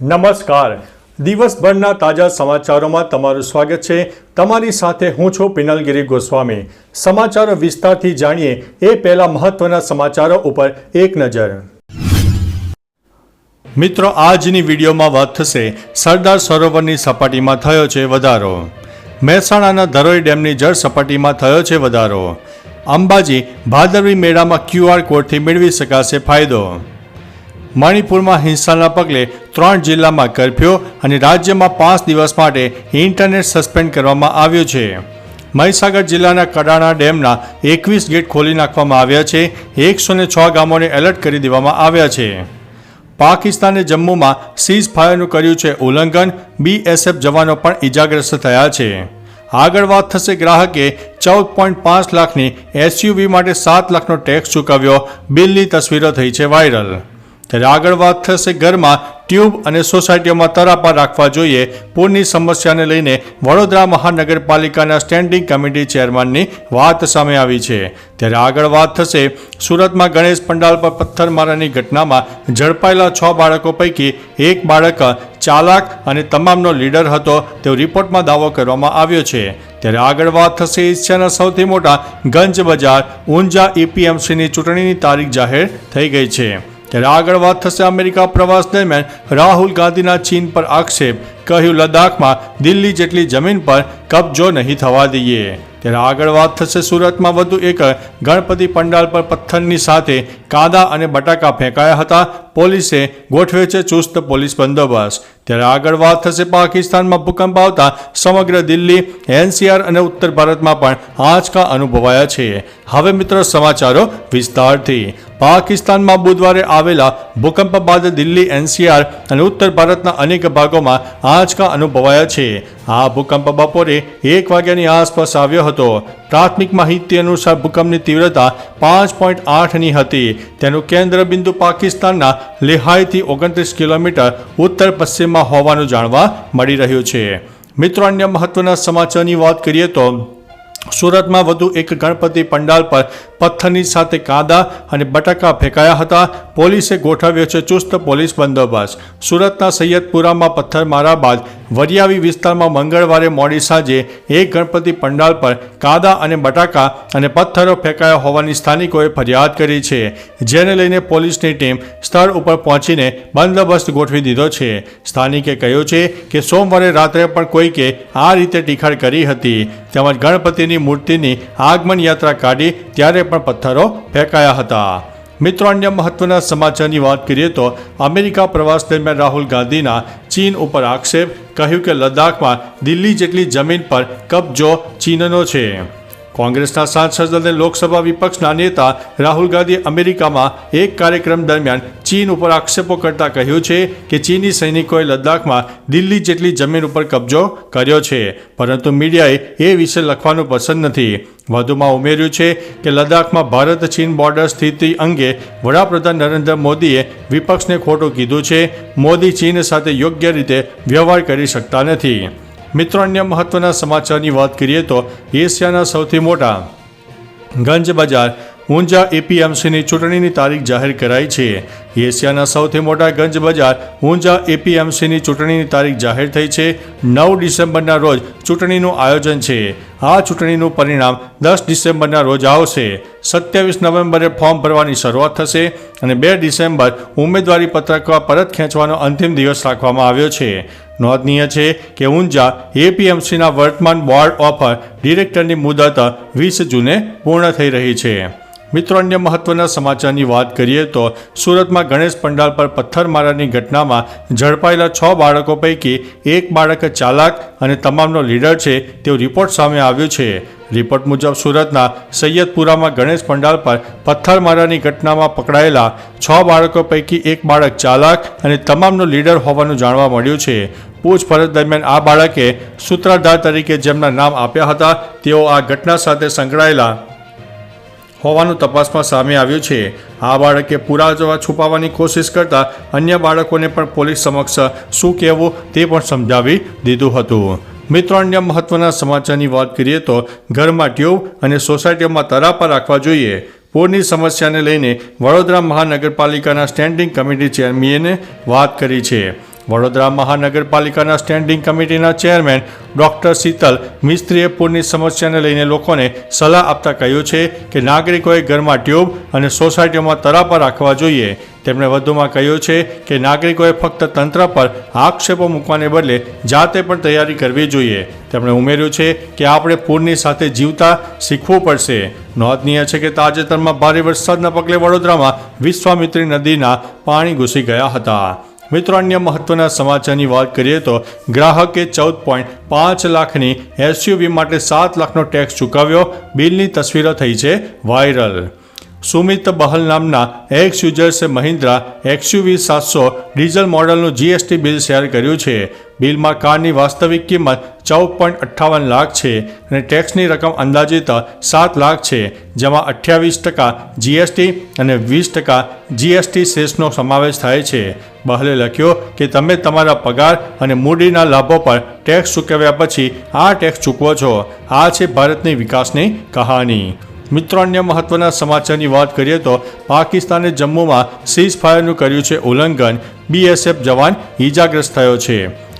નમસ્કાર. દિવસભરના તાજા સમાચારોમાં તમારું સ્વાગત છે. તમારી સાથે હું છું પિનલગીરી ગોસ્વામી. સમાચારો વિસ્તારથી જાણીએ એ પહેલા મહત્વના સમાચારો ઉપર એક નજર. મિત્રો, આજની વિડીયોમાં વાત થશે સરદાર સરોવરની સપાટીમાં થયો છે વધારો. મહેસાણાના ધરોઈ ડેમની જળ સપાટીમાં થયો છે વધારો. અંબાજી ભાદરવી મેળામાં ક્યુઆર કોડથી મેળવી શકાશે ફાયદો. મણિપુરમાં હિંસાના પગલે ત્રણ જિલ્લામાં કરફ્યુ અને રાજ્યમાં પાંચ દિવસ માટે ઇન્ટરનેટ સસ્પેન્ડ કરવામાં આવ્યો છે. મહીસાગર જિલ્લાના કડાણા ડેમના એકવીસ ગેટ ખોલી નાખવામાં આવ્યા છે. એકસો ને છ ગામોને એલર્ટ કરી દેવામાં આવ્યા છે. પાકિસ્તાને જમ્મુમાં સીઝ ફાયરનું કર્યું છે ઉલ્લંઘન. બીએસએફ જવાનો પણ ઇજાગ્રસ્ત થયા છે. આગળ વાત થશે ગ્રાહકે ચૌદ પોઈન્ટ પાંચ લાખની એસયુવી માટે સાત લાખનો ટેક્સ ચૂકવ્યો. બિલની તસવીરો થઈ છે વાયરલ. ત્યારે આગળ વાત થશે ઘરમાં ટ્યુબ અને સોસાયટીઓમાં તરાપા રાખવા જોઈએ. પૂરની સમસ્યાને લઈને વડોદરા મહાનગરપાલિકાના સ્ટેન્ડિંગ કમિટી ચેરમેનની વાત સામે આવી છે. ત્યારે આગળ વાત થશે સુરતમાં ગણેશ પંડાલ પર પથ્થરમારાની ઘટનામાં ઝડપાયેલા છ બાળકો પૈકી એક બાળક ચાલાક અને તમામનો લીડર હતો તેવો રિપોર્ટમાં દાવો કરવામાં આવ્યો છે. ત્યારે આગળ વાત થશે એશિયાના સૌથી મોટા ગંજ બજાર ઊંઝા એપીએમસીની ચૂંટણીની તારીખ જાહેર થઈ ગઈ છે. ત્યારે આગળ વાત થશે અમેરિકા પ્રવાસ દરમિયાન રાહુલ ગાંધીના ચીન પર આક્ષેપ. કહ્યું, લદ્દાખમાં દિલ્હી જેટલી જમીન પર કબજો નહીં થવા દઈએ. ત્યારે આગળ વાત થશે સુરતમાં વધુ એક ગણપતિ પંડાલ પર પથ્થરની સાથે કાદા અને બટાકા ફેંકાયા હતા. પોલીસે ગોઠવે છે ચુસ્ત પોલીસ બંદોબસ્ત. ત્યારે આગળ વાત થશે પાકિસ્તાનમાં ભૂકંપ આવતા સમગ્ર દિલ્હી, એનસીઆર અને ઉત્તર ભારતમાં પણ આંચકા અનુભવાયા છે. હવે મિત્રો, સમાચારો વિસ્તારથી. પાકિસ્તાનમાં બુધવારે આવેલા ભૂકંપ બાદ દિલ્હી એનસીઆર અને ઉત્તર ભારતના અનેક ભાગોમાં આંચકા અનુભવાયા છે. આ ભૂકંપ બપોરે એક વાગ્યાની આસપાસ આવ્યો હતો. પ્રાથમિક માહિતી અનુસાર ભૂકંપની તીવ્રતા પાંચ પોઈન્ટ આઠની હતી. તેનું કેન્દ્ર બિંદુ પાકિસ્તાનના લેહાઈથી ઓગણત્રીસ કિલોમીટર ઉત્તર પશ્ચિમમાં હોવાનું જાણવા મળી રહ્યું છે. મિત્રો, અન્ય મહત્વના સમાચારની વાત કરીએ તો સુરતમાં વધુ એક ગણપતિ પંડાલ પર પથ્થરની સાથે કાદા અને બટાકા ફેંકાયા હતા. પોલીસે ગોઠવ્યો છે ચુસ્ત પોલીસ બંદોબસ્ત. સુરતના સૈયદપુરામાં પથ્થરમારા બાદ વરિયાવી વિસ્તારમાં મંગળવારે મોડી સાંજે એક ગણપતિ પંડાલ પર કાદા અને બટાકા અને પથ્થરો ફેંકાયા હોવાની સ્થાનિકોએ ફરિયાદ કરી છે, જેને લઈને પોલીસની ટીમ સ્થળ ઉપર પહોંચીને બંદોબસ્ત ગોઠવી દીધો છે. સ્થાનિકે કહ્યું છે કે સોમવારે રાત્રે પણ કોઈકે આ રીતે ટીખાડ કરી હતી. તેમજ ગણપતિની મૂર્તિની આગમન યાત્રા કાઢી ત્યારે પણ પથ્થરો ફેંકાયા હતા. મિત્રો, અન્ય મહત્વના સમાચારની વાત કરીએ તો અમેરિકા પ્રવાસ દરમિયાન રાહુલ ગાંધીના ચીન ઉપર આક્ષેપ કહ્યું કે લદ્દાખમાં દિલ્હી જેટલી જમીન પર કબજો ચીનનો છે. કોંગ્રેસના સાંસદ અને લોકસભા વિપક્ષના નેતા રાહુલ ગાંધીએ અમેરિકામાં એક કાર્યક્રમ દરમિયાન ચીન ઉપર આક્ષેપો કરતા કહ્યું છે કે ચીની સૈનિકોએ લદ્દાખમાં દિલ્હી જેટલી જમીન ઉપર કબજો કર્યો છે. પરંતુ મીડિયાએ એ વિશે લખવાનું પસંદ નથી. વધુમાં ઉમેર્યું છે કે લદ્દાખમાં ભારત ચીન બોર્ડર સ્થિતિ અંગે વડાપ્રધાન નરેન્દ્ર મોદીએ વિપક્ષને ખોટું કીધું છે. મોદી ચીન સાથે યોગ્ય રીતે વ્યવહાર કરી શકતા નથી. મિત્રો, અન્ય મહત્વના સમાચારની વાત કરીએ તો એશિયાના સૌથી મોટા ગંજ બજાર ઊંઝા એપીએમસીની ચૂંટણીની તારીખ જાહેર કરાઈ છે. એશિયાના સૌથી મોટા ગંજ બજાર ઊંઝા એપીએમસીની ચૂંટણીની તારીખ જાહેર થઈ છે. નવ ડિસેમ્બરના રોજ ચૂંટણીનું આયોજન છે. આ ચૂંટણીનું પરિણામ દસ ડિસેમ્બરના રોજ આવશે. સત્યાવીસ નવેમ્બરે ફોર્મ ભરવાની શરૂઆત થશે અને બે ડિસેમ્બર ઉમેદવારી પત્રક પરત ખેંચવાનો અંતિમ દિવસ રાખવામાં આવ્યો છે. નોંધનીય છે કે ઊંઝા એપીએમસીના વર્તમાન બોર્ડ ઓફ ડિરેક્ટરની મુદત વીસ જૂને પૂર્ણ થઈ રહી છે. મિત્રો, અન્ય મહત્વના સમાચારની વાત કરીએ તો સુરતમાં ગણેશ પંડાલ પર પથ્થરમારાની ઘટનામાં ઝડપાયેલા છ બાળકો પૈકી એક બાળક ચાલાક અને તમામનો લીડર છે તેવો રિપોર્ટ સામે આવ્યું છે. રિપોર્ટ મુજબ સુરતના સૈયદપુરામાં ગણેશ પંડાલ પર પથ્થરમારાની ઘટનામાં પકડાયેલા છ બાળકો પૈકી એક બાળક ચાલાક અને તમામનો લીડર હોવાનું જાણવા મળ્યું છે. પૂછપરછ દરમિયાન આ બાળકે સૂત્રધાર તરીકે જેમના નામ આપ્યા હતા, તેઓ આ ઘટના સાથે સંકળાયેલા હોવાનું તપાસમાં સામે આવ્યું છે. આ બાળકે પુરાવા છુપાવવાની કોશિશ કરતા અન્ય બાળકોને પણ પોલીસ સમક્ષ શું કહેવું તે પણ સમજાવી દીધું હતું. મિત્રો, અન્ય મહત્વના સમાચારની વાત કરીએ તો ઘરમાં ટ્યુબ અને સોસાયટીઓમાં તરાપા રાખવા જોઈએ. પૂરની સમસ્યાને લઈને વડોદરા મહાનગરપાલિકાના સ્ટેન્ડિંગ કમિટી ચેરમેને વાત કરી છે. વડોદરા મહાનગરપાલિકાના સ્ટેન્ડિંગ કમિટીના ચેરમેન ડોક્ટર શીતલ મિસ્ત્રીએ પૂરની સમસ્યાને લઈને લોકોને સલાહ આપતા કહ્યું છે કે નાગરિકોએ ઘરમાં ટ્યુબ અને સોસાયટીઓમાં તરાપા રાખવા જોઈએ. તેમણે વધુમાં કહ્યું છે કે નાગરિકોએ ફક્ત તંત્ર પર આક્ષેપો મૂકવાને બદલે જાતે પણ તૈયારી કરવી જોઈએ. તેમણે ઉમેર્યું છે કે આપણે પૂરની સાથે જીવતા શીખવું પડશે. નોંધનીય છે કે તાજેતરમાં ભારે વરસાદના પગલે વડોદરામાં વિશ્વામિત્રી નદીના પાણી ઘૂસી ગયા હતા. મિત્રો, અન્ય મહત્વના સમાચારની વાત કરીએ તો ગ્રાહકે ચૌદ પોઈન્ટ પાંચ લાખની એસયુવી માટે સાત લાખનો ટેક્સ ચૂકવ્યો. બિલની તસવીરો થઈ છે વાયરલ. સુમિત બહલ નામના એક્સ યુઝર્સે મહિન્દ્રા એક્સયુવી સાતસો ડીઝલ મોડલનું જીએસટી બિલ શેર કર્યું છે. બિલમાં કારની વાસ્તવિક કિંમત ચૌદ પોઈન્ટ અઠ્ઠાવન લાખ છે અને ટેક્સની રકમ અંદાજિત સાત લાખ છે, જેમાં અઠ્યાવીસ ટકા જીએસટી અને વીસ ટકા જીએસટી સેસનો સમાવેશ થાય છે. બહલે લખ્યો કે તમે તમારા પગાર અને મૂડીના લાભો પર ટેક્સ ચૂકવ્યા પછી આ ટેક્સ ચૂકવો છો. આ છે ભારતની વિકાસની કહાની. મિત્રો, અન્ય મહત્વના સમાચારની વાત કરીએ તો પાકિસ્તાને જમ્મુમાં સીઝ ફાયરનું કર્યું છે ઉલ્લંઘન. બીએસએફ જવાન ઈજાગ્રસ્ત થયો છે.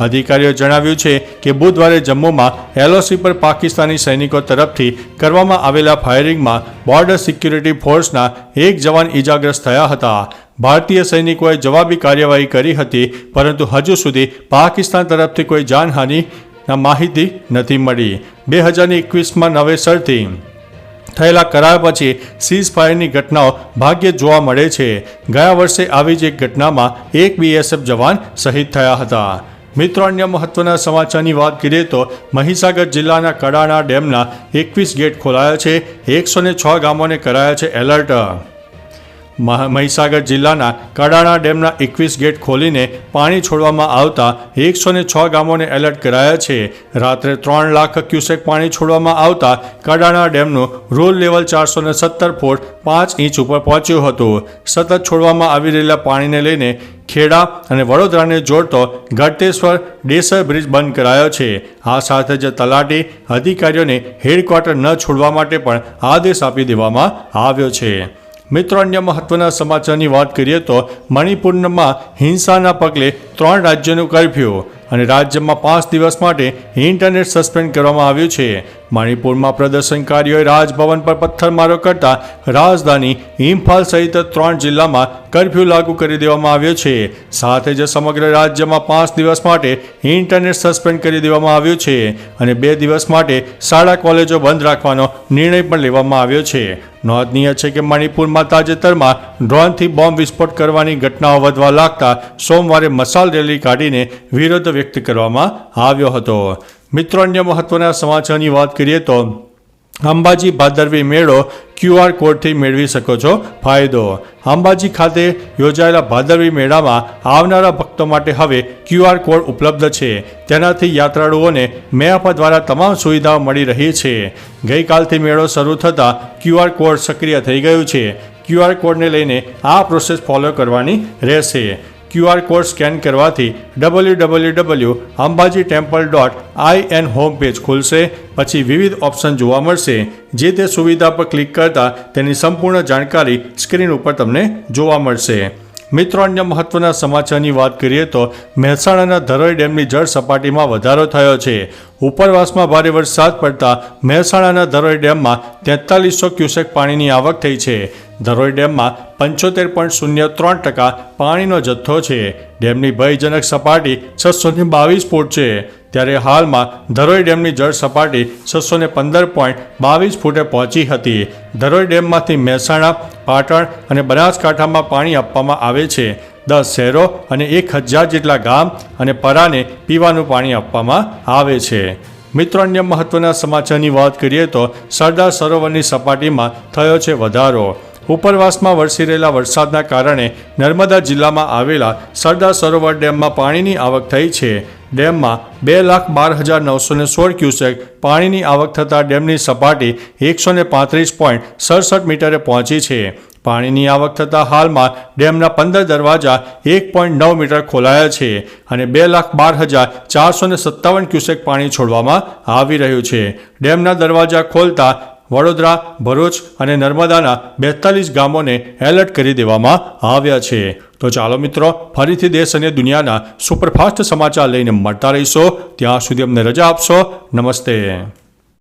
અધિકારીઓ જણાવ્યું છે કે બુધવારે જમ્મુમાં એલઓસી પર પાકિસ્તાની સૈનિકો તરફથી કરવામાં આવેલા ફાયરિંગમાં બોર્ડર સિક્યુરિટી ફોર્સના એક જવાન ઈજાગ્રસ્ત થયા હતા. ભારતીય સૈનિકોએ જવાબી કાર્યવાહી કરી હતી, પરંતુ હજુ સુધી પાકિસ્તાન તરફથી કોઈ જાનહાનિ માહિતી નથી મળી. બે હજારની એકવીસમાં નવેસરથી થયેલા કરાર પછી સીઝ ફાયરની ઘટનાઓ ભાગ્યે જોવા મળે છે. ગયા વર્ષે આવી જ એક ઘટનામાં એક બીએસએફ જવાન શહીદ થયા હતા. મિત્રો, અન્ય મહત્વના સમાચારની વાત કરીએ તો મહીસાગર જિલ્લાના કડાણા ડેમના એકવીસ ગેટ ખોલાયા છે. એકસો છ ગામોને કરાયા છે એલર્ટ. મહીસાગર જિલ્લાના કડાણા ડેમના એકવીસ ગેટ ખોલીને પાણી છોડવામાં આવતા એકસો છ ગામોને એલર્ટ કરાયા છે. રાત્રે ત્રણ લાખ ક્યુસેક પાણી છોડવામાં આવતા કડાણા ડેમનું રોલ લેવલ ચારસો સત્તર ફૂટ પાંચ ઇંચ ઉપર પહોંચ્યું હતું. સતત છોડવામાં આવી રહેલા પાણીને લઈને ખેડા અને વડોદરાને જોડતો ગળતેશ્વર ડેસર બ્રિજ બંધ કરાયો છે. આ સાથે જ તલાટી અધિકારીઓને હેડક્વાર્ટર ન છોડવા માટે પણ આદેશ આપી દેવામાં આવ્યો છે. મિત્રો, અન્ય મહત્વના સમાચારની વાત કરીએ તો મણિપુરમાં હિંસાના પગલે ત્રણ રાજ્યોનું કર્ફ્યુ અને રાજ્યમાં પાંચ દિવસ માટે ઇન્ટરનેટ સસ્પેન્ડ કરવામાં આવ્યું છે. મણિપુરમાં પ્રદર્શનકારીઓએ રાજભવન પર પથ્થરમારો કરતા રાજધાની ઇમ્ફાલ સહિત ત્રણ જિલ્લામાં કર્ફ્યુ લાગુ કરી દેવામાં આવ્યો છે. સાથે જ સમગ્ર રાજ્યમાં પાંચ દિવસ માટે ઇન્ટરનેટ સસ્પેન્ડ કરી દેવામાં આવ્યું છે અને બે દિવસ માટે શાળા કોલેજો બંધ રાખવાનો નિર્ણય પણ લેવામાં આવ્યો છે. નોંધનીય છે કે મણિપુરમાં તાજેતરમાં ડ્રોનથી બોમ્બ વિસ્ફોટ કરવાની ઘટનાઓ વધવા લાગતા સોમવારે મસાલ રેલી કાઢીને વિરોધ વ્યક્ત કરવામાં આવ્યો હતો. મિત્રો, અન્ય મહત્વના સમાચારની વાત કરીએ તો અંબાજી ભાદરવી મેળો ક્યુઆર કોડથી મેળવી શકો છો ફાયદો. અંબાજી ખાતે યોજાયેલા ભાદરવી મેળામાં આવનારા ભક્તો માટે હવે ક્યુઆર કોડ ઉપલબ્ધ છે. તેનાથી યાત્રાળુઓને મેપ દ્વારા તમામ સુવિધાઓ મળી રહી છે. ગઈકાલથી મેળો શરૂ થતાં ક્યુઆર કોડ સક્રિય થઈ ગયું છે. ક્યુઆર કોડને લઈને આ પ્રોસેસ ફોલો કરવાની રહેશે. ક્યુઆર કોડ સ્કેન કરવાથી W W W Ambaji temple dot I N home page ખુલશે. પછી વિવિધ ઓપ્શન જોવા મળશે. જે તે સુવિધા પર ક્લિક કરતાં તેની સંપૂર્ણ જાણકારી સ્ક્રીન ઉપર તમને જોવા મળશે. મિત્રો, અન્ય મહત્વના સમાચારની વાત કરીએ તો મહેસાણાના ધરોઈ ડેમની જળ સપાટીમાં વધારો થયો છે. ઉપરવાસમાં ભારે વરસાદ પડતા મહેસાણાના ધરોઈ ડેમમાં તેતાલીસો ક્યુસેક પાણીની આવક થઈ છે. ધરોઈ ડેમમાં પંચોતેર પોઈન્ટ શૂન્ય ત્રણ ટકા પાણીનો જથ્થો છે. ડેમની ભયજનક સપાટી છસો ને બાવીસ ફૂટ છે. ત્યારે હાલમાં ધરોઈ ડેમની જળ સપાટી છસો ને પંદર પોઈન્ટ બાવીસ ફૂટે પહોંચી હતી. ધરોઈ ડેમમાંથી મહેસાણા પાટણ અને બનાસકાંઠામાં પાણી આપવામાં આવે છે. દસ શહેરો અને એક હજાર જેટલા ગામ અને પરાને પીવાનું પાણી આપવામાં આવે છે. મિત્રો, અન્ય મહત્વના સમાચારની વાત કરીએ તો સરદાર સરોવરની સપાટીમાં થયો છે વધારો. ઉપરવાસમાં વરસી રહેલા વરસાદના કારણે નર્મદા જિલ્લામાં આવેલા સરદાર સરોવર ડેમમાં પાણીની આવક થઈ છે. ડેમમાં બે લાખ બાર હજાર નવસો ને સોળ ક્યુસેક પાણીની આવક થતાં ડેમની સપાટી એકસો ને પાંત્રીસ પોઈન્ટ સડસઠ મીટરે પહોંચી છે. પાણીની આવક થતાં હાલમાં ડેમના પંદર દરવાજા એક પોઈન્ટ નવ મીટર ખોલાયા છે અને બે લાખ બાર હજાર ચારસો ને સત્તાવન ક્યુસેક પાણી છોડવામાં આવી રહ્યું છે. ડેમના દરવાજા ખોલતા વડોદરા, ભરૂચ અને નર્મદાના બેતાલીસ ગામોને એલર્ટ કરી દેવામાં આવ્યા છે. તો ચાલો મિત્રો, ફરીથી દેશ અને દુનિયાના સુપરફાસ્ટ સમાચાર લઈને મળતા રહીશો. ત્યાં સુધી અમને રજા આપશો. નમસ્તે.